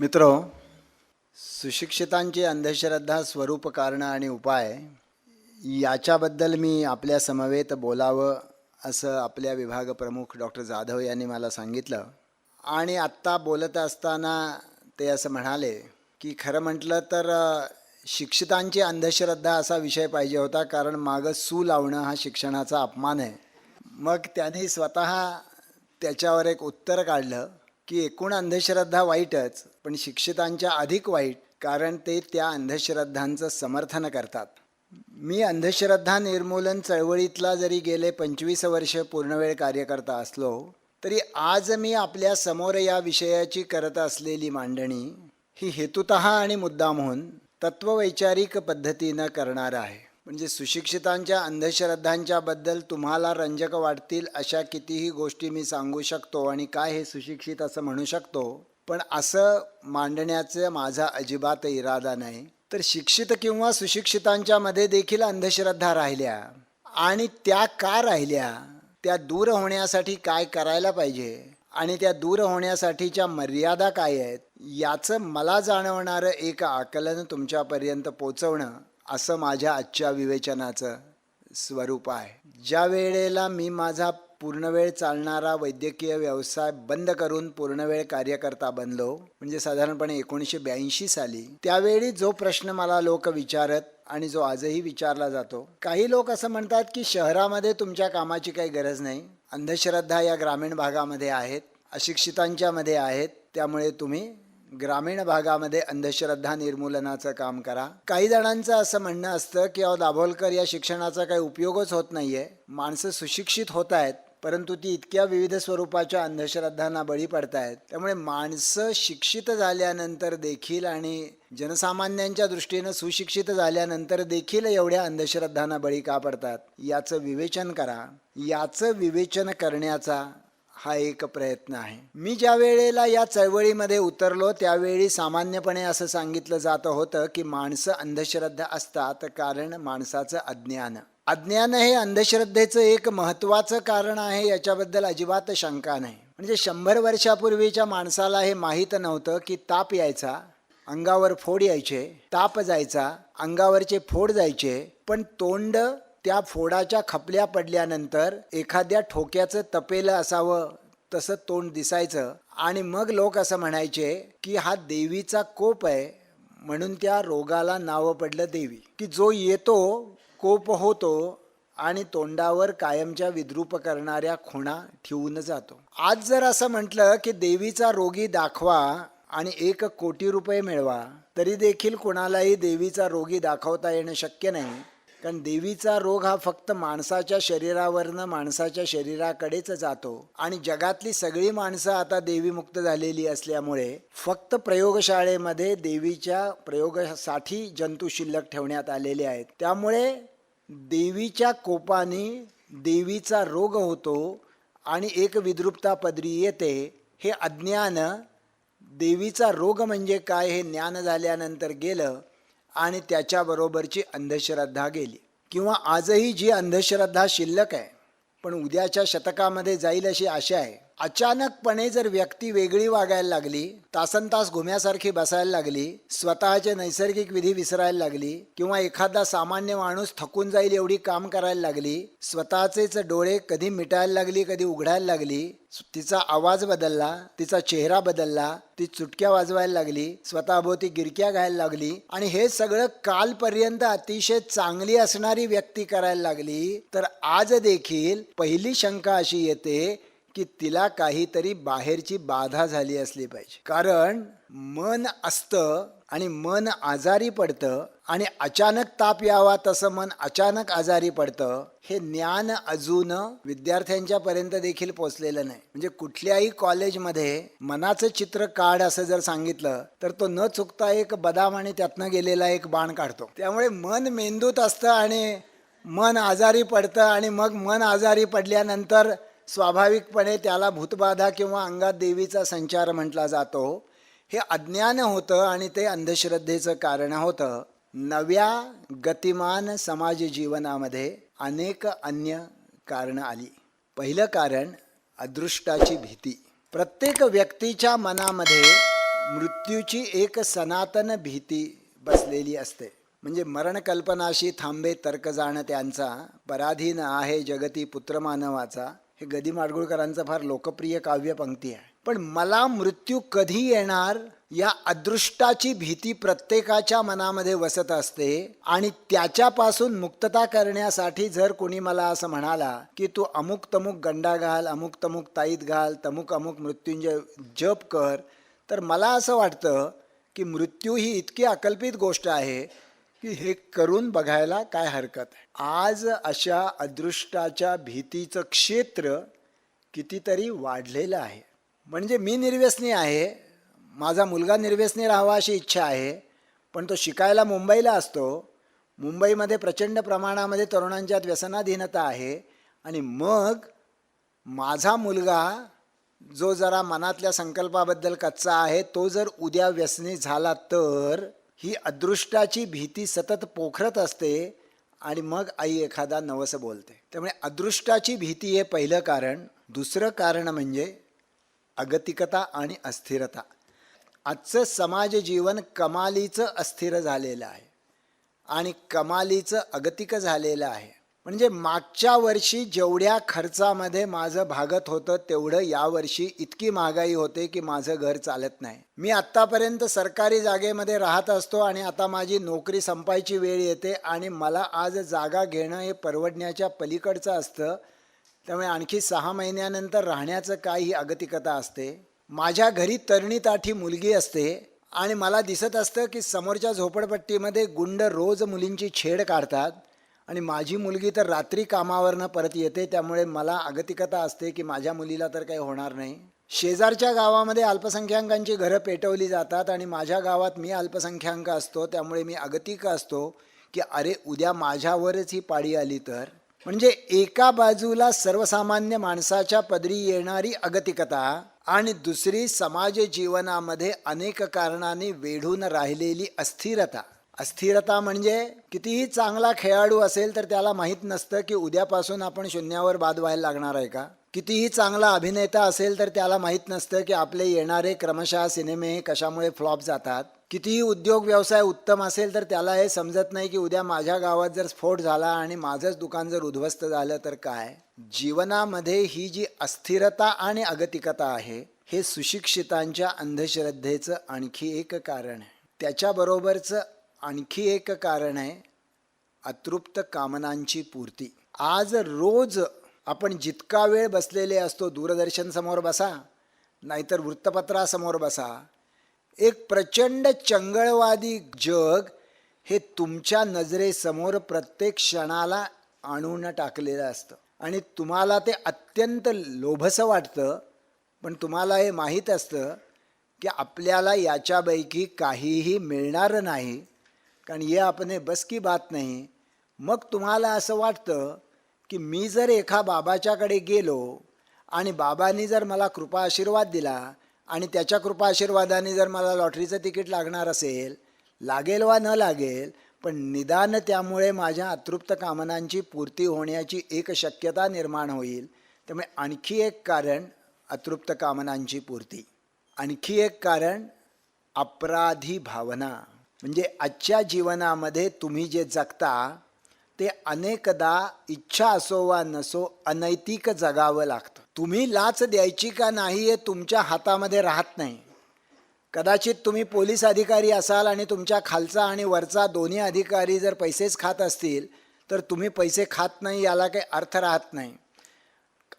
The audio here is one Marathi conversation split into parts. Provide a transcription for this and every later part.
मित्र सुशिक्षितांची अंधश्रद्धा स्वरूप कारणं आणि उपाय याच्याबद्दल मी आपल्या समवेत बोलावं असं आपल्या विभाग प्रमुख डॉक्टर जाधव यांनी मला सांगितलं. आणि आत्ता बोलत असताना ते असं म्हणाले की खरं म्हटलं तर शिक्षितांची अंधश्रद्धा असा विषय पाहिजे होता कारण मागं सू लावणं हा शिक्षणाचा अपमान आहे. मग त्यांनी स्वतः त्याच्यावर एक उत्तर काढलं की एकूण अंधश्रद्धा वाईटच पण शिक्षितांच्या अधिक वाईट कारण ते त्या अंधश्रद्धांचं समर्थन करतात. मी अंधश्रद्धा निर्मूलन चळवळीतला जरी गेले पंचवीस वर्ष पूर्णवेळ कार्यकर्ता असलो तरी आज मी आपल्यासमोर या विषयाची करत असलेली मांडणी ही हेतुत आणि मुद्दामहून तत्ववैचारिक पद्धतीनं करणार आहे. म्हणजे सुशिक्षितांच्या अंधश्रद्धांच्या बद्दल तुम्हाला रंजक वाटतील अशा कितीही गोष्टी मी सांगू शकतो आणि काय हे सुशिक्षित असं म्हणू शकतो पण असं मांडण्याचं माझा अजिबात इरादा नाही. तर शिक्षित किंवा सुशिक्षितांच्या मध्ये देखील अंधश्रद्धा राहिल्या. आणि त्या का राहिल्या? त्या दूर होण्यासाठी काय करायला पाहिजे? आणि त्या दूर होण्यासाठीच्या मर्यादा काय आहेत? याचं मला जाणवणारं एक आकलन तुमच्यापर्यंत पोचवणं असं माझ्या आजच्या विवेचनाचं स्वरूप आहे. ज्या वेळेला मी माझा पूर्णवेळ चालणारा वैद्यकीय व्यवसाय बंद करून पूर्णवेळ कार्यकर्ता बनलो. म्हणजे साधारणपणे एकोणीसशे ब्याऐंशी साली. त्यावेळी जो प्रश्न मला लोक विचारत आणि जो आजही विचारला जातो. काही लोक असं म्हणतात की शहरामध्ये तुमच्या कामाची काही गरज नाही. अंधश्रद्धा या ग्रामीण भागामध्ये आहेत. अशिक्षितांच्या मध्ये आहेत. त्यामुळे तुम्ही ग्रामीण भागामध्ये अंधश्रद्धा निर्मूलनाचं काम करा. काही जणांचं असं म्हणणं असतं की अहो दाभोलकर या शिक्षणाचा काही उपयोगच होत नाहीये. माणसं सुशिक्षित होत आहेत. परंतु ती इतक्या विविध स्वरूपाच्या अंधश्रद्धांना बळी पडतायत. त्यामुळे माणसं शिक्षित झाल्यानंतर देखील आणि जनसामान्यांच्या दृष्टीनं सुशिक्षित झाल्यानंतर देखील एवढ्या अंधश्रद्धांना बळी का पडतात? याचं विवेचन करा. याचं विवेचन करण्याचा हा एक प्रयत्न आहे. मी ज्या वेळेला या चळवळीमध्ये उतरलो त्यावेळी सामान्यपणे असं सांगितलं जात होतं की माणसं अंधश्रद्धा असतात कारण माणसाचं अज्ञान. अज्ञान हे अंधश्रद्धेचं एक महत्त्वाचं कारण आहे याच्याबद्दल अजिबात शंका नाही. म्हणजे शंभर वर्षापूर्वीच्या माणसाला हे माहीत नव्हतं की ताप यायचा अंगावर फोड यायचे ताप जायचा अंगावरचे फोड जायचे पण तोंड त्या फोडाच्या खपल्या पडल्यानंतर एखाद्या ठोक्याचं तपेलं असावं तसं तोंड दिसायचं आणि मग लोक असं म्हणायचे की हा देवीचा कोप आहे म्हणून त्या रोगाला नावं पडलं देवी. की जो येतो कोप होतो आणि तोंडावर कायमच्या विद्रूप करणाऱ्या खुणा ठेवून जातो. आज जर असं म्हटलं की देवीचा रोगी दाखवा आणि एक कोटी रुपये मिळवा तरी देखील कुणालाही देवीचा रोगी दाखवता येणं शक्य नाही. कारण देवीचा रोग हा फक्त माणसाच्या शरीरावरनं माणसाच्या शरीराकडेच जातो. आणि जगातली सगळी माणसं आता देवीमुक्त झालेली असल्यामुळे फक्त प्रयोगशाळेमध्ये देवीच्या प्रयोगासाठी जंतू शिल्लक ठेवण्यात आलेले आहेत. त्यामुळे देवीच्या कोपाने देवीचा रोग होतो आणि एक विद्रुपता पदरी येते हे अज्ञान. देवीचा रोग म्हणजे काय हे ज्ञान झाल्यानंतर गेलं आणि त्याच्याबरोबरची अंधश्रद्धा गेली. किंवा आजही जी अंधश्रद्धा शिल्लक आहे पण उद्याच्या शतकामध्ये जाईल अशी आशा आहे. अचानकपणे जर व्यक्ती वेगळी वागायला लागली तासन तास घुम्यासारखी बसायला लागली स्वतःचे नैसर्गिक विधी विसरायला लागली किंवा एखादा सामान्य माणूस थकून जाईल एवढी काम करायला लागली स्वतःचेच डोळे कधी मिटायला लागली कधी उघडायला लागली तिचा आवाज बदलला तिचा चेहरा बदलला ती चुटक्या वाजवायला लागली स्वतःभोवती गिरक्या घ्यायला लागली आणि हे सगळं कालपर्यंत अतिशय चांगली असणारी व्यक्ती करायला लागली तर आज देखील पहिली शंका अशी येते की तिला काहीतरी बाहेरची बाधा झाली असली पाहिजे. कारण मन असतं आणि मन आजारी पडतं आणि अचानक ताप यावा तसं मन अचानक आजारी पडतं हे ज्ञान अजून विद्यार्थ्यांच्या पर्यंत देखील पोचलेलं नाही. म्हणजे कुठल्याही कॉलेजमध्ये मनाचं चित्र काढ असं जर सांगितलं तर तो न चुकता एक बदाम आणि त्यातनं गेलेला एक बाण काढतो. त्यामुळे मन मेंदूत असतं आणि मन आजारी पडतं आणि मग मन आजारी पडल्यानंतर स्वाभाविकपणे त्याला भूतबाधा किंवा अंगात देवीचा संचार म्हटला जातो. हे अज्ञान होतं आणि ते अंधश्रद्धेचं कारण होतं. नव्या गतिमान समाज जीवनामध्ये अनेक अन्य कारणं आली. पहिलं कारण अदृष्टाची भीती. प्रत्येक व्यक्तीच्या मनामध्ये मृत्यूची एक सनातन भीती बसलेली असते. म्हणजे मरण कल्पनाशी थांबे तर्क जाणं त्यांचा. पराधीन आहे जगती पुत्रमानवाचा. हे गदी माडगुळकरांचं फार लोकप्रिय काव्यपंक्ती आहे. पण मला मृत्यू कधी येणार या अदृष्टाची भीती प्रत्येकाच्या मनामध्ये वसत असते आणि त्याच्यापासून मुक्तता करण्यासाठी जर कोणी मला असं म्हणाला की तू अमुक तमुक गंडा घाल अमुक तमुक ताईत घाल तमुक अमुक मृत्यूंजय जप कर तर मला असं वाटतं की मृत्यू ही इतकी अकल्पित गोष्ट आहे की हे करून बघायला काय हरकत आहे. आज अशा अदृष्टाच्या भीतीचं क्षेत्र कितीतरी वाढलेलं आहे. म्हणजे मी निर्व्यसनी आहे माझा मुलगा निर्व्यसनी राहावा अशी इच्छा आहे पण तो शिकायला मुंबईला असतो. मुंबईमध्ये प्रचंड प्रमाणामध्ये तरुणांच्यात व्यसनाधीनता आहे आणि मग माझा मुलगा जो जरा मनातल्या संकल्पाबद्दल कच्चा आहे तो जर उद्या व्यसनी झाला तर ही अदृष्टाची भीती सतत पोखरत असते आणि मग आई एखादा नवस बोलते. त्यामुळे अदृष्टाची भीती हे पहिलं कारण. दुसरं कारण म्हणजे अगतिकता आणि अस्थिरता. आजचं समाज जीवन कमालीचं अस्थिर झालेलं आहे आणि कमालीचं अगतिक झालेलं आहे. म्हणजे मागच्या वर्षी जेवढ्या खर्चामध्ये माझं भागत होतं तेवढं यावर्षी इतकी महागाई होते की माझं घर चालत नाही. मी आत्तापर्यंत सरकारी जागेमध्ये राहत असतो आणि आता माझी नोकरी संपायची वेळ येते आणि मला आज जागा घेणं हे परवडण्याच्या पलीकडचं असतं. त्यामुळे आणखी सहा महिन्यानंतर राहण्याचं काय ही अगतिकता असते. माझ्या घरी तरणीताठी मुलगी असते आणि मला दिसत असतं की समोरच्या झोपडपट्टीमध्ये गुंड रोज मुलींची छेड काढतात. आणि माझी मुलगी तर रात्री कामावरनं परत येते त्यामुळे मला अगतिकता असते की माझ्या मुलीला तर काही होणार नाही. शेजारच्या गावामध्ये अल्पसंख्याकांची घरं पेटवली जातात आणि माझ्या गावात मी अल्पसंख्याक असतो त्यामुळे मी अगतिक असतो की अरे उद्या माझ्यावरच ही पाळी आली तर. म्हणजे एका बाजूला सर्वसामान्य माणसाच्या पदरी येणारी अगतिकता आणि दुसरी समाज जीवनामध्ये अनेक कारणांनी वेढून राहिलेली अस्थिरता. अस्थिरता म्हणजे कितीही चांगला खेळाडू असेल तर त्याला माहीत नसतं की उद्यापासून आपण शून्यावर बाद व्हायला लागणार आहे का. कितीही चांगला अभिनेता असेल तर त्याला माहीत नसतं की आपले येणारे क्रमशः सिनेमे कशामुळे फ्लॉप जातात. कितीही उद्योग व्यवसाय उत्तम असेल तर त्याला हे समजत नाही की उद्या माझ्या गावात जर स्फोट झाला आणि माझंच दुकान जर उद्ध्वस्त झालं तर काय. जीवनामध्ये ही जी अस्थिरता आणि अगतिकता आहे हे सुशिक्षितांच्या अंधश्रद्धेचं आणखी एक कारण आहे. त्याच्याबरोबरचं आणखी एक कारण आहे अतृप्त कामनांची पूर्ती. आज रोज आपण जितका वेळ बसलेले असतो दूरदर्शन समोर बसा नाहीतर वृत्तपत्रासमोर बसा एक प्रचंड चंगळवादी जग हे तुमच्या नजरेसमोर प्रत्येक क्षणाला आणून टाकलेलं असतं. आणि तुम्हाला ते अत्यंत लोभसं वाटतं पण तुम्हाला हे माहीत असतं की आपल्याला याच्यापैकी काहीही मिळणार नाही. कारण हे आपण बस की बात नाही. मग तुम्हाला असं वाटतं की मी जर एका बाबाच्याकडे गेलो आणि बाबांनी जर मला कृपा आशीर्वाद दिला आणि त्याच्या कृपा आशीर्वादाने जर मला लॉटरीचं तिकीट लागणार असेल लागेल वा न लागेल पण निदान त्यामुळे माझ्या अतृप्त कामनांची पूर्ती होण्याची एक शक्यता निर्माण होईल. त्यामुळे आणखी एक कारण अतृप्त कामनांची पूर्ती. आणखी एक कारण अपराधी भावना. म्हणजे आजच्या जीवनामध्ये तुम्ही जे जगता ते अनेकदा इच्छा असो वा नसो अनैतिक जगावं लागतं. तुम्ही लाच द्यायची का नाही हे तुमच्या हातामध्ये राहत नाही. कदाचित तुम्ही पोलीस अधिकारी असाल आणि तुमच्या खालचा आणि वरचा दोन्ही अधिकारी जर पैसेच खात असतील तर तुम्ही पैसे खात नाही याला काही अर्थ राहत नाही.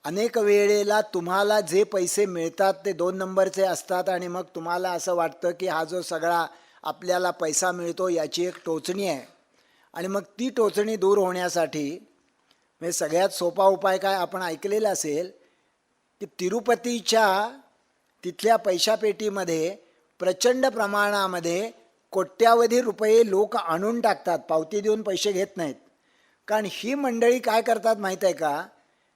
अनेक वेळेला तुम्हाला जे पैसे मिळतात ते दोन नंबरचे असतात आणि मग तुम्हाला असं वाटतं की हा जो सगळा आपल्याला पैसा मिळतो याची एक टोचणी आहे. आणि मग ती टोचणी दूर होण्यासाठी म्हणजे सगळ्यात सोपा उपाय काय आपण ऐकलेला असेल की तिरुपतीच्या तिथल्या पैशापेटीमध्ये प्रचंड प्रमाणामध्ये कोट्यावधी रुपये लोक आणून टाकतात पावती देऊन पैसे घेत नाहीत. कारण ही मंडळी काय करतात माहीत आहे का?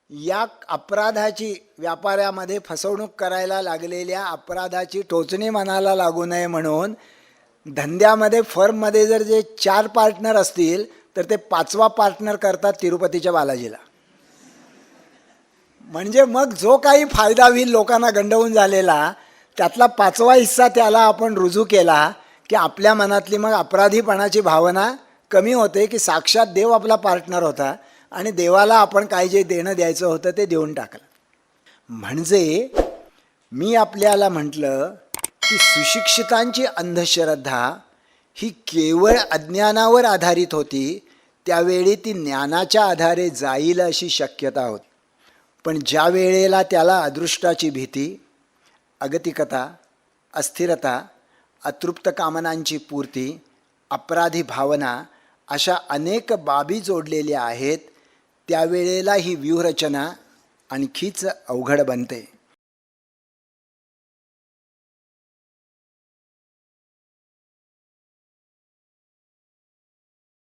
या अपराधाची व्यापाऱ्यामध्ये फसवणूक करायला लागलेल्या अपराधाची टोचणी मनाला लागू नये म्हणून धंद्यामध्ये फर्ममध्ये जर जे चार पार्टनर असतील तर ते पाचवा पार्टनर करतात तिरुपतीच्या बालाजीला. म्हणजे मग जो काही फायदा होईल लोकांना गंडवून झालेला त्यातला पाचवा हिस्सा त्याला आपण रुजू केला की आपल्या मनातली मग अपराधीपणाची भावना कमी होते की साक्षात देव आपला पार्टनर होता आणि देवाला आपण काय जे देणं द्यायचं होतं ते देऊन टाकलं. म्हणजे मी आपल्याला म्हटलं की सुशिक्षितांची अंधश्रद्धा ही केवळ अज्ञानावर आधारित होती त्यावेळी ती ज्ञानाच्या आधारे जाईल अशी शक्यता होती. पण ज्या वेळेला त्याला अदृष्टाची भीती अगतिकता अस्थिरता अतृप्त कामनांची पूर्ती अपराधी भावना अशा अनेक बाबी जोडलेल्या आहेत त्यावेळेला ही व्यूहरचना आणखीच अवघड बनते.